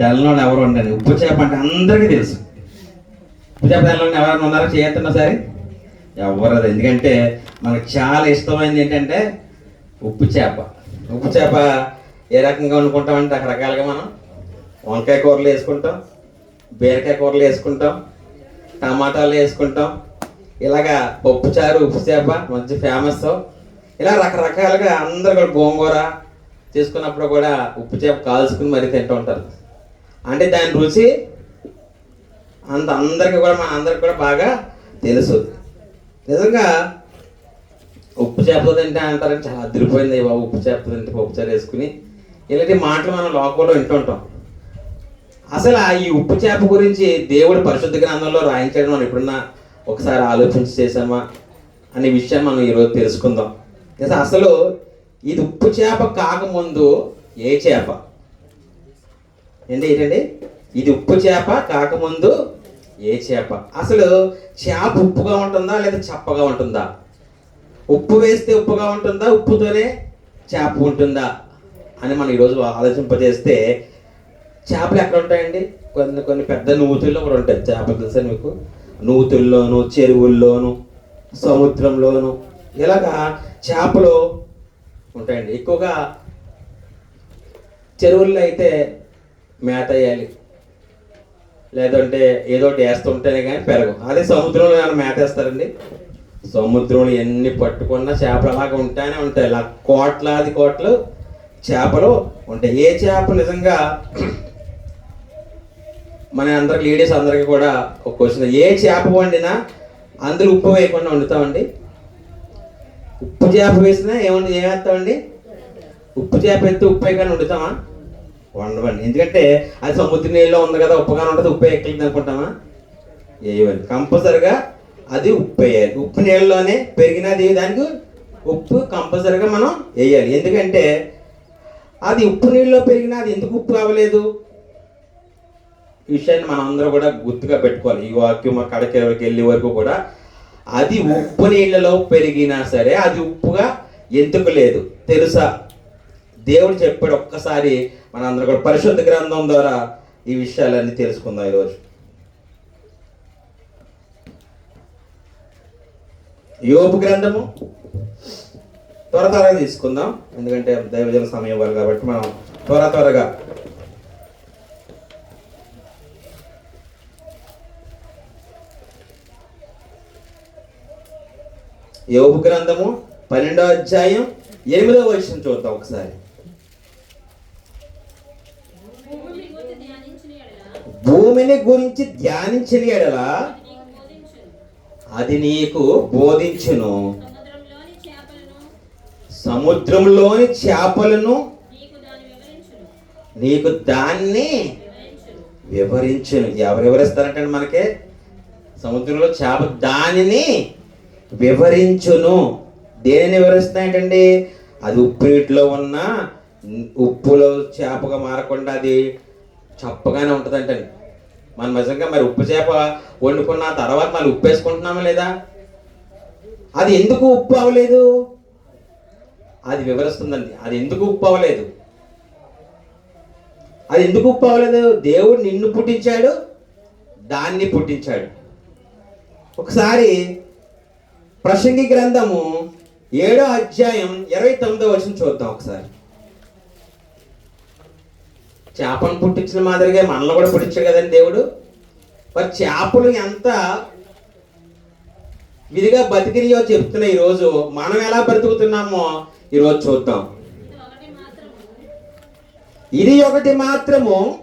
తెల్లని ఎవరు ఉండని ఉప్పు చేప అంటే అందరికీ తెలుసు. ఉప్పు చేప తెల్లని ఎవరైనా ఉన్నారో? చేయొద్దన్నా సరే. ఎవరు అది ఎందుకంటే మనకు చాలా ఇష్టమైనది ఏంటంటే ఉప్పు చేప. ఉప్పు చేప ఏ రకంగా వండుకుంటామంటే రకరకాలుగా మనం వంకాయ కూరలు వేసుకుంటాం బీరకాయ కూరలు వేసుకుంటాం టమాటాలు వేసుకుంటాం. ఇలాగా పప్పుచారు ఉప్పు చేప మంచి ఫేమస్ ఇలా రకరకాలుగా అందరు కూడా గోంగూర చేసుకున్నప్పుడు కూడా ఉప్పు చేప కాల్చుకుని మరీ తింటూ ఉంటారు. అంటే దాని రుచి అంత అందరికీ కూడా మన అందరికి కూడా బాగా తెలుసు. నిజంగా ఉప్పు చేపలు తింటే అంటారని చాలా అదిరిపోయింది బాబు. ఉప్పు చేపలు తింటే పప్పు చారు వేసుకుని ఇలాంటి మాటలు మనం లోకంలో వింటుంటాం అసలు ఆ ఈ ఉప్పు చేప గురించి దేవుడు పరిశుద్ధ గ్రంథంలో రాయించడం మనం ఎప్పుడన్నా ఒకసారి ఆలోచించి చేసామా అనే విషయం మనం ఈరోజు తెలుసుకుందాం. అసలు ఇది ఉప్పు చేప కాకముందు ఏ చేప? ఏంటి ఏంటండి? ఇది ఉప్పు చేప కాకముందు ఏ చేప? అసలు చేప ఉప్పుగా ఉంటుందా లేదా చప్పగా ఉంటుందా? ఉప్పు వేస్తే ఉప్పుగా ఉంటుందా ఉప్పుతోనే చేప ఉంటుందా? అని మనం ఈరోజు ఆలోచింపజేస్తే చేపలు ఎక్కడ ఉంటాయండి? కొన్ని కొన్ని పెద్ద నూతుల్లో కూడా ఉంటాయి చేపలు తెలుసా మీకు? నూతుల్లోను చెరువుల్లోను సముద్రంలోను ఇలాగా చేపలు ఉంటాయండి. ఎక్కువగా చెరువుల్లో అయితే మేత వేయాలి. లేదంటే ఏదో ఒకటి వేస్తుంటేనే కానీ పెరగవు. అదే సముద్రంలో ఏమైనా మేత వేస్తారండి? సముద్రంలో ఎన్ని పట్టుకున్నా చేపలు అలాగే ఉంటానే ఉంటాయి. ఇలా కోట్లాది కోట్లు చేపలు ఉంటాయి. ఏ చేప నిజంగా మన అందరికి లేడీస్ అందరికీ కూడా ఒక క్వశ్చన్ ఏ చేప వండినా అందులో ఉప్పు వేయకుండా వండుతామండి? ఉప్పు చేప వేసినా ఏమండి ఏమేస్తామండి ఉప్పు చేప ఎత్తి ఉప్పు వేయకుండా వండుతామా? వండవండి ఎందుకంటే అది సముద్ర నీళ్ళలో ఉంది కదా ఉప్పుగానే ఉంటుంది ఉప్పు ఎక్కలేదు అనుకుంటామా? వేయవండి కంపల్సరిగా అది ఉప్పు వేయాలి. ఉప్పు నీళ్ళలోనే పెరిగినది దానికి? ఉప్పు కంపల్సరిగా మనం వేయాలి. ఎందుకంటే అది ఉప్పు నీళ్ళలో పెరిగినా అది ఎందుకు ఉప్పు అవ్వలేదు ఈ విషయాన్ని మనం అందరూ కూడా గుర్తుగా పెట్టుకోవాలి. ఈ వాక్యం కడకి వెళ్ళే వరకు కూడా అది ఉప్పు నీళ్ళలో పెరిగినా సరే అది ఉప్పుగా ఎందుకు లేదు? తెలుసా? దేవుడు చెప్పాడు ఒక్కసారి మన కూడా పరిశుద్ధ గ్రంథం ద్వారా ఈ విషయాలన్నీ తెలుసుకుందాం ఈరోజు. యోపు గ్రంథము. త్వర త్వరగా తీసుకుందాం. ఎందుకంటే దైవజన సమయం ఇవ్వాలి కాబట్టి మనం త్వర త్వరగా. యోపు గ్రంథము పన్నెండో అధ్యాయం ఎనిమిదో వచ్చిన చూద్దాం ఒకసారి భూమిని గూర్చి ధ్యానించిన యెడల భూమిని గురించి ధ్యానించిన ఎడలా అది నీకు బోధించును. సముద్రంలోని చేపలను నీకు దాన్ని వివరించును. వివరించును ఎవరు వివరిస్తారంటే మనకి? సముద్రంలో చేప దానిని వివరించును. దేనిని వివరిస్తాయంటండి? అది ఉప్పు నీటిలో ఉన్న ఉప్పులో చేపగా మారకుండా అది చప్పగానే ఉంటుందంటండి. మనం నిజంగా మరి ఉప్పు చేప వండుకున్న తర్వాత మళ్ళీ ఉప్పు వేసుకుంటున్నామా లేదా? అది ఎందుకు ఉప్పు అవ్వలేదు? అది వివరిస్తుందండి. అది ఎందుకు ఉప్పు అవ్వలేదు? అది ఎందుకు ఉప్పు అవ్వలేదు? దేవుడు నిన్ను పుట్టించాడు దాన్ని పుట్టించాడు. ఒకసారి ప్రసంగి గ్రంథము ఏడో అధ్యాయం ఇరవై తొమ్మిదో వచ్చిన చూద్దాం ఒకసారి. చేపను పుట్టించిన మాదిరిగా మనల్ని కూడా పుట్టించాడు కదండి దేవుడు. మరి చేపలు ఎంత విధిగా బతికినయో చెప్తున్నా ఈరోజు. మనం ఎలా బ్రతుకుతున్నామో ఈరోజు చూద్దాం. ఇది ఒకటి మాత్రము.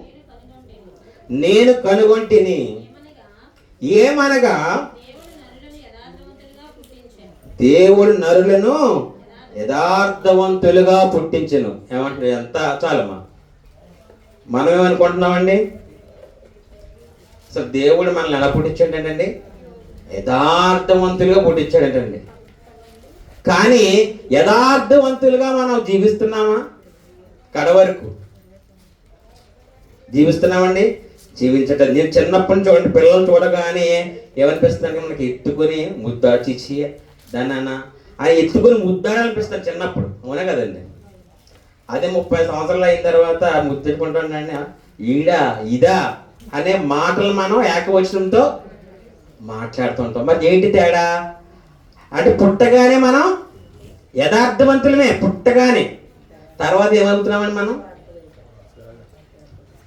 నేను కనుగొంటిని. ఏమనగా? దేవుడు నరులను యథార్థవంతులుగా పుట్టించను. ఏమంటారు ఎంత చాలమ్మా. మనం ఏమనుకుంటున్నామండి అసలు దేవుడు మనల్ని ఎలా పుట్టించాడంటండి? యథార్థవంతులుగా పుట్టించాడంటండి. కానీ యథార్థవంతులుగా మనం జీవిస్తున్నామా? కడవరకు. జీవిస్తున్నామండి? జీవించటం. నేను చిన్నప్పటి నుంచి చూడండి పిల్లలు చూడగానే ఏమనిపిస్తుంది మనకి? ఎత్తుకొని ముద్దాచిచ్చి దాన్ని అన్న ఆ ఎత్తుకొని ముద్దాడాలనిపిస్తాను చిన్నప్పుడు. అవునా కదండి? అదే ముప్పై సంవత్సరాలు అయిన తర్వాత ముద్దెట్టుకుంటానండి ఈడా ఇదా అనే మాటలు మనం ఏకవచనంతో మాట్లాడుతుంటాం. మరి ఏంటి తేడా? అంటే పుట్టగానే మనం యథార్థవంతులమే పుట్టగానే. తర్వాత ఏమవుతున్నామని మనం?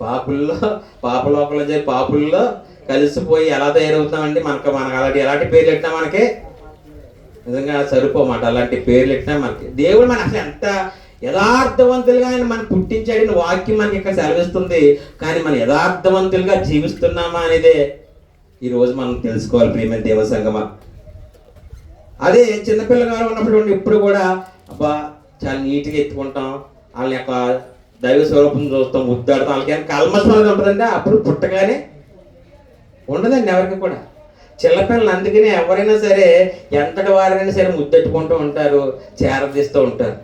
పాపుల్లో పాపలోకంలో జరిగే పాపుల్లో కలిసిపోయి ఎలా తయారవుతామండి మనకు మనకు అలాంటి ఎలాంటి పేర్లు పెట్టినా మనకి? నిజంగా సరిపోమాట. అలాంటి పేర్లు పెట్టినా మనకి. దేవుడు మనకి అసలు ఎంత యథార్థవంతులుగా ఆయన మనం పుట్టించాడని వాక్యం మనకి ఇక్కడ సెలవిస్తుంది. కానీ మనం యథార్థవంతులుగా జీవిస్తున్నామా అనేదే ఈరోజు మనం తెలుసుకోవాలి ప్రేమ దేవ సంగమా. అదే చిన్నపిల్లగారు ఉన్నప్పుడు ఇప్పుడు కూడా అబ్బా చాలా నీట్గా ఎత్తుకుంటాం. వాళ్ళ యొక్క దైవ స్వరూపం చూస్తాం ముద్దాడతాం. వాళ్ళకి ఏమైనా అనేది ఉంటుందంటే అప్పుడు పుట్టగానే ఉండదండి ఎవరికి కూడా. చిన్నపిల్లలు అందుకనే ఎవరైనా సరే ఎంతటి వారైనా సరే ముద్దెట్టుకుంటూ ఉంటారు చేరదీస్తూ ఉంటారు.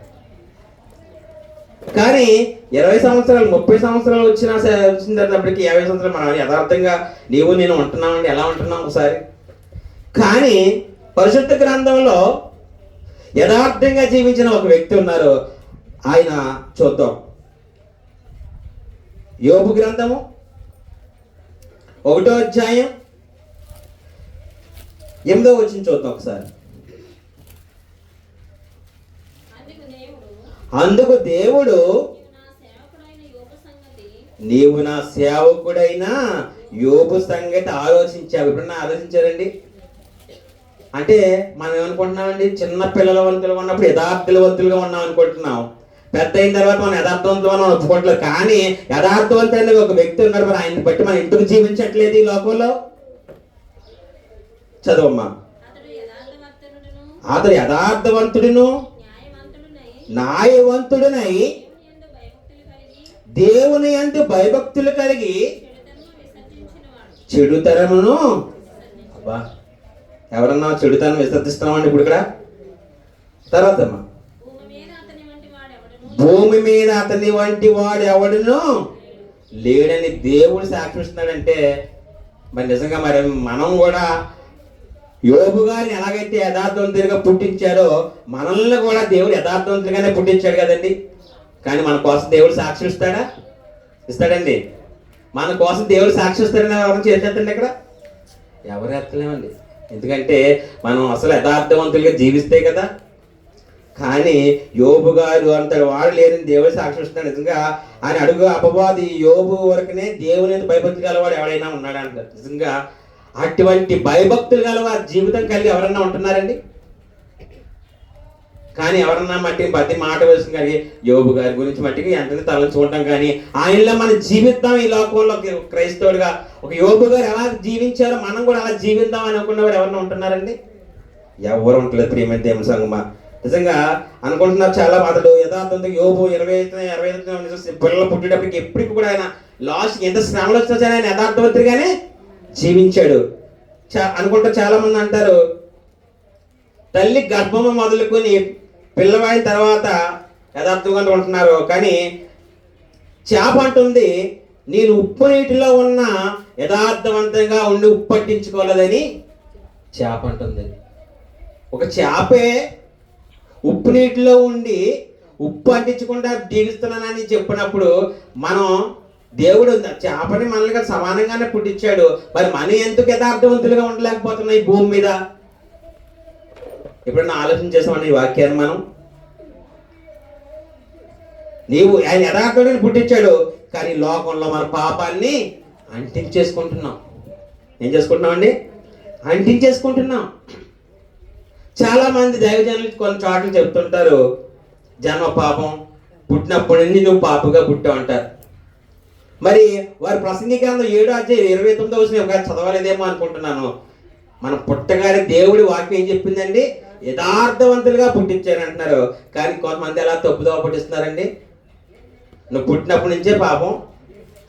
కానీ ఇరవై సంవత్సరాలు ముప్పై సంవత్సరాలు వచ్చినా సరే వచ్చిన తర్వాతప్పటికి యాభై సంవత్సరాలు మనం యథార్థంగా నీవు నేను ఉంటున్నామండి ఎలా ఉంటున్నాం ఒకసారి? కానీ పరిశుద్ధ గ్రంథంలో యథార్థంగా జీవించిన ఒక వ్యక్తి ఉన్నారు. ఆయన చూద్దాం. యోబు గ్రంథము ఒకటో అధ్యాయం ఎనిమిదో వచ్చిన చూద్దాం ఒకసారి. అందుకు దేవుడు నీవు నా సేవకుడైన యోబు సంగతి ఆలోచించావు. ఎప్పుడన్నా ఆలోచించారండి? అంటే మనం ఏమనుకుంటున్నామండి? చిన్న పిల్లల వంతులుగా ఉన్నప్పుడు యథార్థవంతులుగా ఉన్నాం అనుకుంటున్నాం. పెద్ద అయిన తర్వాత మనం యథార్థవంతులు మనం ఒప్పుకోవట్లేదు కానీ యథార్థవంతులైన ఒక వ్యక్తి ఉన్నాడు మరి ఆయన్ని బట్టి మనం ఎందుకు జీవించట్లేదు ఈ లోకంలో? చదవమ్మా. అతడు యథార్థవంతుడును. న్యాయవంతుడనై దేవుని యందు భయభక్తులు కలిగి చెడుతరమును అబ్బా ఎవరన్నా చెడుతనం విసర్జిస్తున్నామండి ఇప్పుడు ఇక్కడ? తర్వాత భూమి మీద అతని వంటి భూమి మీద అతని వంటి వాడు ఎవడును లేడని దేవుడు సాక్షిస్తున్నాడంటే మరి నిజంగా మరి మనం కూడా యోగు గారిని ఎలాగైతే యథార్థవంతుడిగా పుట్టించారో మనల్ని కూడా దేవుడు యథార్థవంతుడిగానే పుట్టించాడు కదండి. కానీ మన కోసం దేవుడు సాక్షి ఇస్తాడా? ఇస్తాడండి. మన కోసం దేవుడు సాక్షి ఇస్తాడని ఎవరైనా చేసేస్తండి ఇక్కడ? ఎవరు ఎత్తలేమండి. ఎందుకంటే మనం అసలు యథార్థవంతులుగా జీవిస్తే కదా. కానీ యోబు గారు అంత వాడు లేదని దేవుడు సాక్షిస్తున్నాడు నిజంగా ఆయన అడుగు అపవాది యోబు వరకునే దేవుని యందు భయభక్తి ఎవడైనా ఉన్నాడు అంటారు. నిజంగా అటువంటి భయభక్తులు గలవారి జీవితం కలిగి ఎవరన్నా ఉంటున్నారండి కానీ ఎవరన్నా మట్టి ప్రతి మాట వేసిన కానీ యోబు గారి గురించి మట్టికి ఎంతనే తలంచుకుంటాం కానీ ఆయనలో మనం జీవిద్దాం ఈ లోకంలో క్రైస్తవుడిగా ఒక యోబు గారు ఎలా జీవించారో మనం కూడా అలా జీవిద్దాం అని అనుకున్నవారు ఎవరన్నా ఉంటున్నారండి ఎవరు ఉండలేదు ప్రియమైన దేవుని సంగమా నిజంగా అనుకుంటున్నారు చాలా అతడు యథార్థంతో యోబు ఇరవై ఐదు ఇరవై ఐదు పిల్లలు పుట్టేటప్పటికి ఎప్పటికి కూడా ఆయన లాస్ట్ ఎంత శ్రమలు వచ్చినా సరే ఆయన యథార్థవంతుడిగానే జీవించాడు. చా అనుకుంటా చాలామంది అంటారు తల్లి గర్భము మొదలుకొని పిల్లవాడిన తర్వాత యథార్థంగా ఉంటున్నారు. కానీ చేప అంటుంది నేను ఉప్పు నీటిలో ఉన్న యథార్థవంతంగా ఉండి ఉప్పు పట్టించుకోలేదని చేప అంటుంది. ఒక చేపే ఉప్పు నీటిలో ఉండి ఉప్పు అంటించకుండా జీవిస్తున్నానని చెప్పినప్పుడు మనం దేవుడు చేపని మనల్ని సమానంగానే పుట్టించాడు. మరి మనీ ఎందుకు యథార్థవంతులుగా ఉండలేకపోతున్నాయి భూమి మీద? ఎప్పుడన్నా ఆలోచన చేసామని ఈ వాక్యాన్ని మనం? నీవు ఆయన యథార్థుడిని పుట్టించాడు. కానీ లోకంలో మన పాపాన్ని అంటించేసుకుంటున్నాం. ఏం చేసుకుంటున్నాం అండి అంటించేసుకుంటున్నాం. చాలా మంది దైవజనులు కొన్ని చోట్ల చెప్తుంటారు జన్మ పాపం పుట్టినప్పటి నుండి నువ్వు పాపగా పుట్టావు అంటారు. మరి వారి ప్రసంగికాంతం ఏడో అధ్యాయం ఇరవై తొమ్మిదో వచ్చిన ఒక చదవలేదేమో అనుకుంటున్నాను. మనం పుట్టగానే దేవుడి వాక్యం ఏం చెప్పిందండి? యథార్థవంతులుగా పుట్టించాను అంటున్నారు. కానీ కొంతమంది ఎలా తప్పుదోవ పుట్టిస్తున్నారండి? నువ్వు పుట్టినప్పటి నుంచే పాపం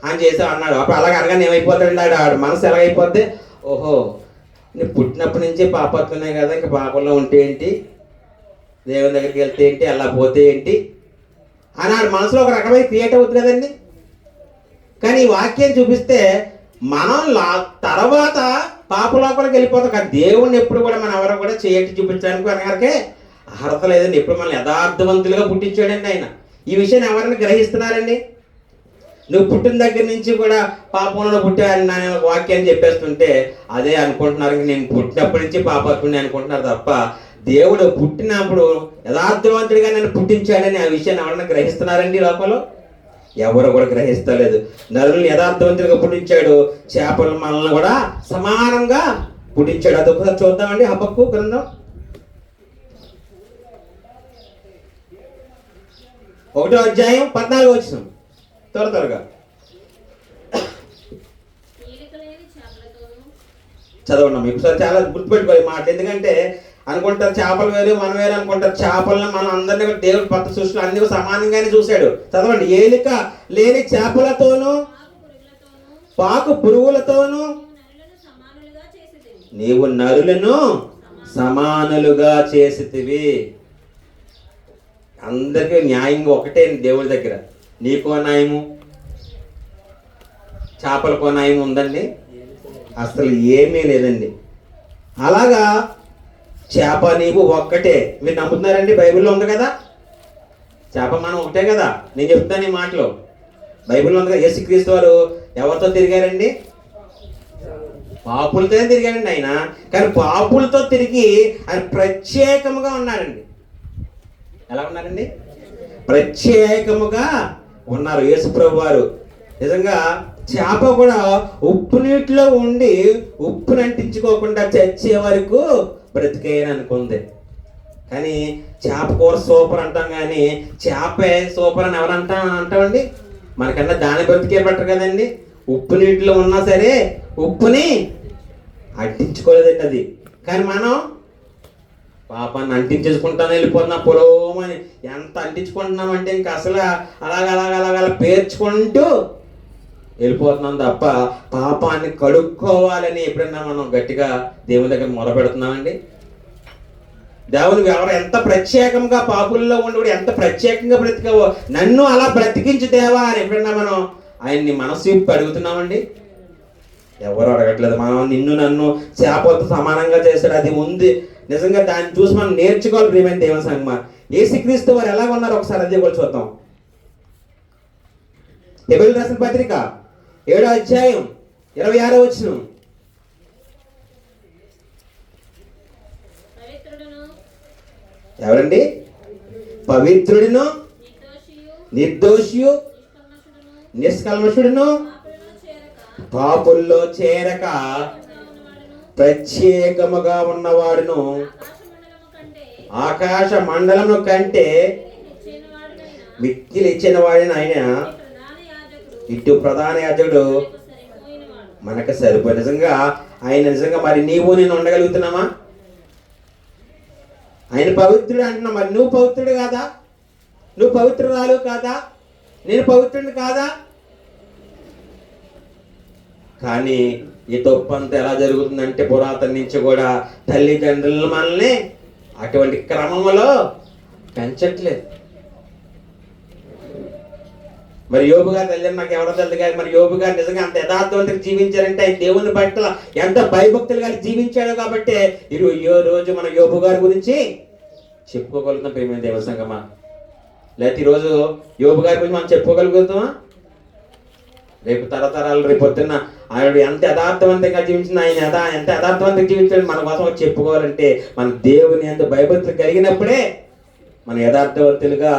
అని చేసావు అన్నాడు. అప్పుడు అలాగ అనగానే ఏమైపోతాడు ఆడు? ఆడు మనసు ఎలాగైపోద్ది? ఓహో నువ్వు పుట్టినప్పటి నుంచే పాపత్తున్నాయి కదా ఇంకా పాపంలో ఉంటే ఏంటి? దేవుని దగ్గరికి వెళ్తే ఏంటి? అలా పోతే ఏంటి? అని మనసులో ఒక రకమైన క్రియేట్ అవుతుంది కదండి. కానీ ఈ వాక్యం చూపిస్తే మనం లా తర్వాత పాపలోపలికి వెళ్ళిపోతాం కానీ దేవుణ్ణి ఎప్పుడు కూడా మనం ఎవరు కూడా చేయటి చూపించడానికి అనగానే అర్హత లేదండి. ఎప్పుడు మనం యథార్థవంతులుగా పుట్టించాడండి ఆయన. ఈ విషయాన్ని ఎవరైనా గ్రహిస్తున్నారండి? నువ్వు పుట్టిన దగ్గర నుంచి కూడా పాపంలో పుట్టాను నా వాక్యాన్ని చెప్పేస్తుంటే అదే అనుకుంటున్నారు. నేను పుట్టినప్పటి నుంచి పాపత్తుని అనుకుంటున్నారు తప్ప దేవుడు పుట్టినప్పుడు యథార్థవంతుడిగా నన్ను పుట్టించాడని ఆ విషయాన్ని ఎవరైనా గ్రహిస్తున్నారండి ఈ ఎవరు కూడా గ్రహిస్తలేదు. నరులను యథార్థవంతుడిగా పుట్టించాడు. చేపలు మనల్ని కూడా సమానంగా పుట్టించాడు. అది ఒకసారి చూద్దామండి. హబ్బక్కు గ్రంథం. ఒకటో అధ్యాయం పద్నాలుగు వచ్చిన త్వర త్వరగా. చదవండి మీకు చాలా గుర్తుపెట్టుకోవాలి మాట. ఎందుకంటే అనుకుంటారు చేపలు వేరు మనం వేరు అనుకుంటారు. చేపలను మనం అందరినీ దేవుడు కొత్త సృష్టిలో అన్ని సమానంగానే చూశాడు. చదవండి. ఏలిక లేని చేపలతోనూ పాకు పురుగులతోనూ నీవు నరులను సమానులుగా చేసితివి. అందరికీ న్యాయం ఒకటే దేవుడి దగ్గర. నీకో న్యాయము? చేపలకో న్యాయం ఉందండి? అసలు ఏమీ లేదండి. అలాగా చేప నీవు ఒక్కటే. మీరు నమ్ముతున్నారండి? బైబిల్లో ఉంది కదా? చేప మనం ఒకటే కదా? నేను చెప్తాను ఈ మాటలు. బైబిల్లో ఉంది కదా? యేసుక్రీస్తు వారు ఎవరితో తిరిగారండి? పాపులతోనే తిరిగాడండి ఆయన. కానీ పాపులతో తిరిగి ఆయన ప్రత్యేకముగా ఉన్నారండి. ఎలా ఉన్నారండి? ప్రత్యేకముగా ఉన్నారు యేసుప్రభు వారు. నిజంగా చేప కూడా ఉప్పు నీటిలో ఉండి ఉప్పుని అంటించుకోకుండా చచ్చే వరకు బ్రతికేయని అనుకుంది. కానీ చేప కూర సూపర్ అంటాం కానీ చేపే సూపర్ అని ఎవరంటా అంటామండి? మనకన్నా దాని బ్రతికే బెటర్ కదండి. ఉప్పు నీటిలో ఉన్నా సరే ఉప్పుని అడ్డించుకోలేదండి అది. కానీ మనం పాపాన్ని అంటించేసుకుంటాను వెళ్ళిపోతున్నా పొలవమని ఎంత అంటించుకుంటున్నామంటే ఇంకా అసలు అలాగ అలాగ అలాగ అలా పేర్చుకుంటూ వెళ్ళిపోతున్నాం తప్ప పాపాన్ని కడుక్కోవాలని ఎప్పుడైనా మనం గట్టిగా దేవుని దగ్గర మొదలుపెడుతున్నామండి దేవుని ఎవరు ఎంత ప్రత్యేకంగా పాపుల్లో ఉండి ఎంత ప్రత్యేకంగా బ్రతికావో నన్ను అలా బ్రతికించు దేవా అని ఎప్పుడైనా మనం ఆయన్ని మనసు విప్పి అడుగుతున్నామండి? ఎవరు అడగట్లేదు. మనం నిన్ను నన్ను చేపలతో సమానంగా చేశాడు. అది ఉంది. నిజంగా దాన్ని చూసి మనం నేర్చుకోవాలి ప్రియమైన దేవుని సంగమ ఏసుక్రీస్తు వారు ఎలా ఉన్నారు? ఒకసారి అదే కూడా చూద్దాం. ఎబిల్ రాసిన పత్రిక ఏడో అధ్యాయం ఇరవై ఆరో వచ్చిన ఎవరండి? పవిత్రుడిను నిర్దోషియు నిష్కల్మషుడును పాపులలో చేరక ప్రత్యేకముగా ఉన్నవాడును ఆకాశ మండలము కంటే ఆకాశ మండలము కంటే నిశ్చయవాడునైన మిక్కిలి ఇచ్చిన వాడిని ఆయన ఇటు ప్రధాన యాజకుడు మనకు సరిపోయి నిజంగా ఆయన నిజంగా మరి నీవు నేను ఉండగలుగుతున్నామా ఆయన పవిత్రుడు అంటున్నా మరి నువ్వు పవిత్రుడు కాదా? నువ్వు పవిత్రురాలు కాదా? నేను పవిత్రుడిని కాదా? కానీ ఈ తప్పంతా ఎలా జరుగుతుందంటే పురాతన నుంచి కూడా తల్లిదండ్రులు మనల్ని అటువంటి క్రమంలో పెంచట్లేదు. మరి యోబు గారు తల్లిదండ్రులు నాకు ఎవరో తెలుసు కానీ మరి యోబు గారు నిజంగా అంత యథార్థవంతంగా జీవించారంటే ఆయన దేవుని పట్ల ఎంత భయభక్తులు కానీ జీవించాడు కాబట్టి ఇరు రోజు మన యోబు గారి గురించి చెప్పుకోగలుగుతాం ప్రేమ దేవ సంగమా. లేకపోతే ఈరోజు యోబు గారి గురించి మనం చెప్పుకోగలుగుతామా? రేపు తరతరాలు రేపు పొద్దున్న ఆయన ఎంత యథార్థవంతంగా జీవించిన ఆయన యథా ఎంత యథార్థవంతంగా జీవించాడు మన కోసం చెప్పుకోవాలంటే మన దేవుని ఎంత భయభక్తులు కలిగినప్పుడే మన యథార్థవంతులుగా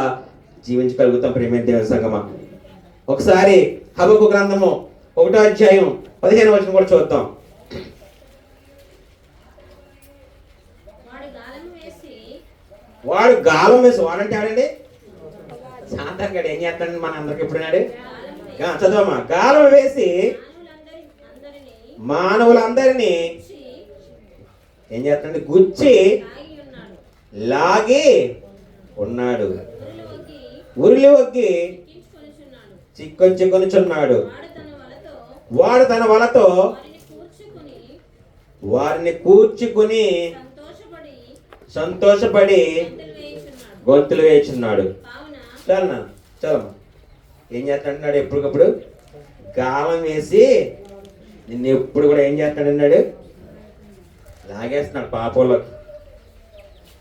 జీవించగలుగుతాం ప్రేమ దేవుని సంగమా. ఒకసారి హబకు గ్రంథము ఒకటో అధ్యాయం పదిహేను వచ్చిన కూడా చూద్దాం. వాడు గాలం వేసి వాడంటే ఆడండి సాధారణంగా ఏం చేస్తాడండి మన అందరికి ఎప్పుడున్నాడు చదవమ్మా. గాలం వేసి మానవులందరినీ ఏం చేస్తాడండి? గుచ్చి లాగి ఉన్నాడు. ఉరిలి ఒగ్గి ఎక్కించుకొనిచున్నాడు చిక్కొంచుకొనిచున్నాడు వాడు తన వలతో వారిని కూర్చుకుని సంతోషపడి గొంతులు వేచున్నాడు కావున చాలనా? చలమ్మా ఏం చేస్తాడు ఎప్పటికప్పుడు? గాలం వేసి నిన్ను ఎప్పుడు కూడా ఏం చేస్తాడన్నాడు? లాగేస్తున్నాడు పాపంలో.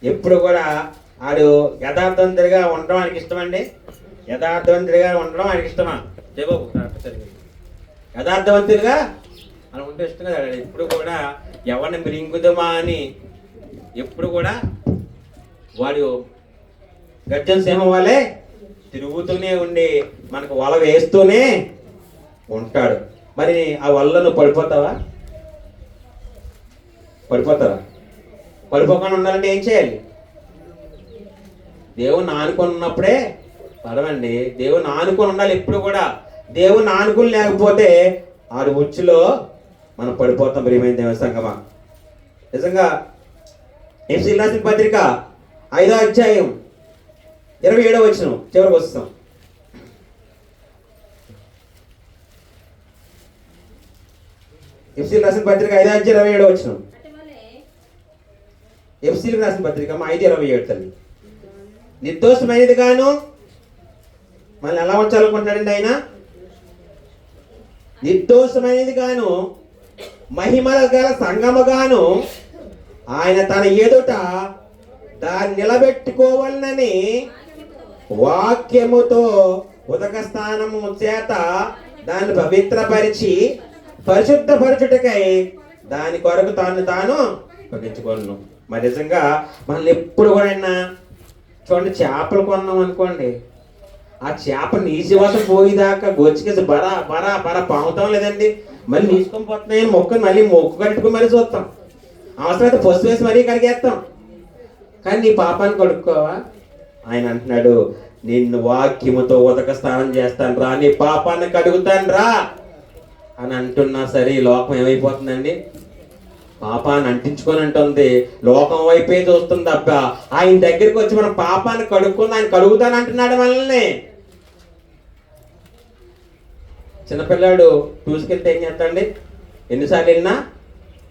ఎప్పుడు కూడా ఆడు యథార్థవంతుడిగా ఉండడం ఆయనకి ఇష్టమండి? యథార్థవంతుడిగా ఉండడం ఆయనకి ఇష్టమా? జయబాబు యథార్థవంతుడిగా అలా ఉంటే ఇష్టం కదా ఎప్పుడు కూడా ఎవరిని మిరింగుదమా అని ఎప్పుడు కూడా వాడు గర్జన సింహం వాళ్ళే తిరుగుతూనే ఉండి మనకు వల వేస్తూనే ఉంటాడు. మరి ఆ వలలో పడిపోతావా? పడిపోతావా పడిపోకుండా ఉండాలంటే ఏం చేయాలి? దేవుణ్ణి ఆనుకొని ఉన్నప్పుడే పడవండి. దేవుని ఆనుకొని ఉండాలి ఎప్పుడు కూడా. దేవుని ఆనుకుని లేకపోతే ఆడు ఉచ్చులో మనం పడిపోతాం ప్రియమైన దేవ సంగమా నిజంగా ఎంసీ రాసిన పత్రిక ఐదో అధ్యాయం ఇరవై ఏడో వచ్చిన చివరికి వస్తాం. ఎఫ్సీలు రాసిన పత్రిక ఐదో అధ్యాయం ఇరవై ఏడో వచ్చిన అటువలే ఎఫ్సీలకు రాసిన పత్రిక మా ఐదు ఇరవై ఏడు తల్లి. నిర్దోషమైనది గాను మనల్ని ఎలా ఉంచాలనుకుంటున్నాడండి ఆయన? నిర్దోషమైనది గాను మహిమల గల సంగమగాను ఆయన తన ఎదుట దాన్ని నిలబెట్టుకోవాలని వాక్యముతో ఉదక స్థానము చేత దాన్ని పవిత్రపరిచి పరిశుద్ధపరచుటకై దాని కొరకు తాను తాను పగించుకోను మరి నిజంగా మనల్ని ఎప్పుడు కూడా అయినా చూడండి చేపలు కొన్నాం అనుకోండి. ఆ చేప నీసి వాసన పోయేదాకా గోచికేసి బరా బరా బరా పాముతాం లేదండి. మళ్ళీ నీచుకొని పోతున్నాయని మొక్కని మళ్ళీ మొక్కు కట్టుకుని మరీ చూస్తాం. అవసరమైతే పసుపు వేసి మరీ కడిగేస్తాం. కానీ నీ పాపాన్ని కడుక్కోవా? ఆయన అంటున్నాడు నిన్ను వాక్యముతో ఉదక స్నానం చేస్తాను రా నీ పాపాన్ని కడుగుతాను రా అని అంటున్నా సరే ఈ లోకం ఏమైపోతుందండి? పాపాన్ని అంటించుకొని అంటుంది లోకం వైపే చూస్తుంది అబ్బా. ఆయన దగ్గరికి వచ్చి మనం పాపాన్ని కడుక్కుంది ఆయన కడుగుతాను అంటున్నాడు మనల్ని. చిన్నపిల్లాడు టూస్కెళ్తే ఏం చేస్తాండి ఎన్నిసార్లు వెళ్ళినా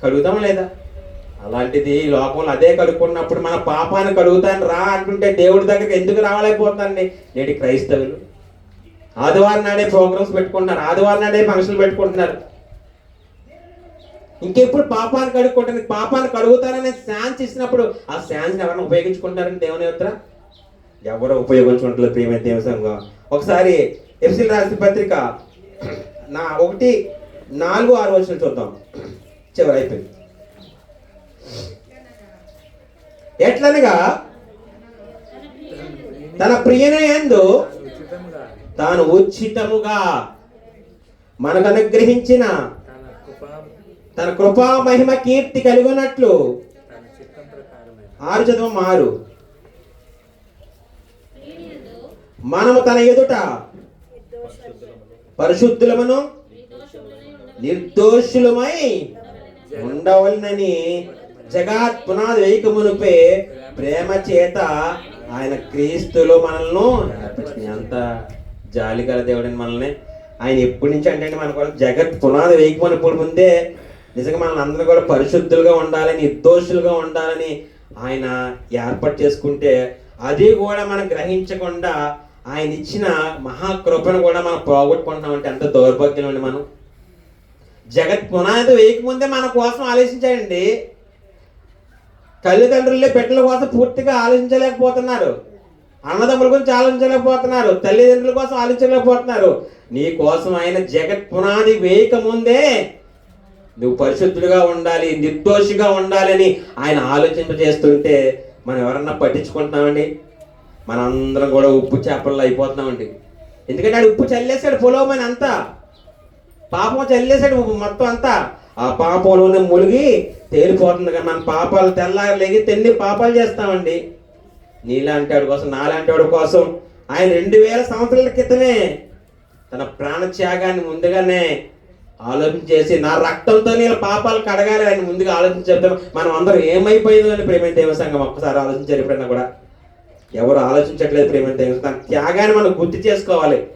కడుగుతాం లేదా? అలాంటిది ఈ లోకంలో అదే కడుక్కున్నప్పుడు మన పాపాన్ని కడుగుతాను రా అంటుంటే దేవుడి దగ్గరికి ఎందుకు రావాలైపోతానండి నేటి క్రైస్తవులు. ఆదివారం నాడే ప్రోగ్రామ్స్ పెట్టుకుంటున్నారు. ఆదివారం నాడే ఫంక్షన్లు పెట్టుకుంటున్నారు. ఇంకెప్పుడు పాపాన్ని కడుక్కుంటుంది పాపాన్ని కడుగుతారనే శాన్స్ ఇచ్చినప్పుడు ఆ శాన్స్ని ఎవరైనా ఉపయోగించుకుంటారని దేవుని యొక్క ఎవరు ఉపయోగించుకుంటారు ప్రియమైన దేవసంగా ఒకసారి ఎఫ్సిల్ రాసిన పత్రిక నా ఒకటి నాలుగు ఆరు వచ్చిన చూద్దాం. చివరి అయిపోయింది ఎట్లనగా తన ప్రియన యందు తాను ఉచితముగా మనకు అనుగ్రహించిన తన కృపా తన కృపా మహిమ కీర్తి కలిగినట్లు ఆరు చదవం ఆరు. మనము తన ఎదుట పరిశుద్ధులమును నిర్దోషులమై ఉండవలనని జగత్ పునాది వేయకమునిపై ప్రేమ చేత ఆయన క్రీస్తులో మనల్ని ఎంత జాలి గల దేవుడని మనల్ని. ఆయన ఎప్పటి నుంచి అంటే మన కూడా జగత్ పునాది వేయక ముందే నిజంగా మనల్ని అందరూ కూడా పరిశుద్ధులుగా ఉండాలని నిర్దోషులుగా ఉండాలని ఆయన ఏర్పాటు చేసుకుంటే అది కూడా మనం గ్రహించకుండా ఆయన ఇచ్చిన మహాకృపను కూడా మనం పోగొట్టుకుంటున్నామంటే అంత దౌర్భాగ్యం అండి మనం. జగత్ పునాది వేయకముందే మన కోసం ఆలోచించాడండి. తల్లిదండ్రులే బిడ్డల కోసం పూర్తిగా ఆలోచించలేకపోతున్నారు. అన్నదమ్ముల గురించి ఆలోచించలేకపోతున్నారు. తల్లిదండ్రుల కోసం ఆలోచించలేకపోతున్నారు. నీ కోసం ఆయన జగత్ పునాది వేయకముందే నువ్వు పరిశుద్ధుడిగా ఉండాలి నిర్దోషిగా ఉండాలని ఆయన ఆలోచింపజేస్తుంటే మనం ఎవరన్నా పట్టించుకుంటున్నామండి? మనందరం కూడా ఉప్పు చేపల్లో అయిపోతున్నామండి. ఎందుకంటే ఆడు ఉప్పు చల్లేశాడు పొలవమని అంతా. పాపం చల్లేసాడు మొత్తం అంతా. ఆ పాపంలోనే మునిగి తేలిపోతుంది కదా మన పాపాలు తెల్లారి లేగి తెన్ని పాపాలు చేస్తామండి. నీలాంటి వాడి కోసం నాలాంటివాడి కోసం ఆయన రెండు వేల సంవత్సరాల క్రితమే తన ప్రాణత్యాగాన్ని ముందుగానే ఆలోచన చేసి నా రక్తంతో నేను పాపాలు కడగాలి ఆయన ముందుగా ఆలోచన చెప్తాం మనం అందరం ఏమైపోయిందో అని ప్రేమ దేవ సంఘం ఒక్కసారి ఆలోచించారు ఎప్పుడైనా కూడా. ఎవరు ఆలోచించట్లేదు ప్రేమ దాని త్యాగాన్ని మనం గుర్తు చేసుకోవాలి.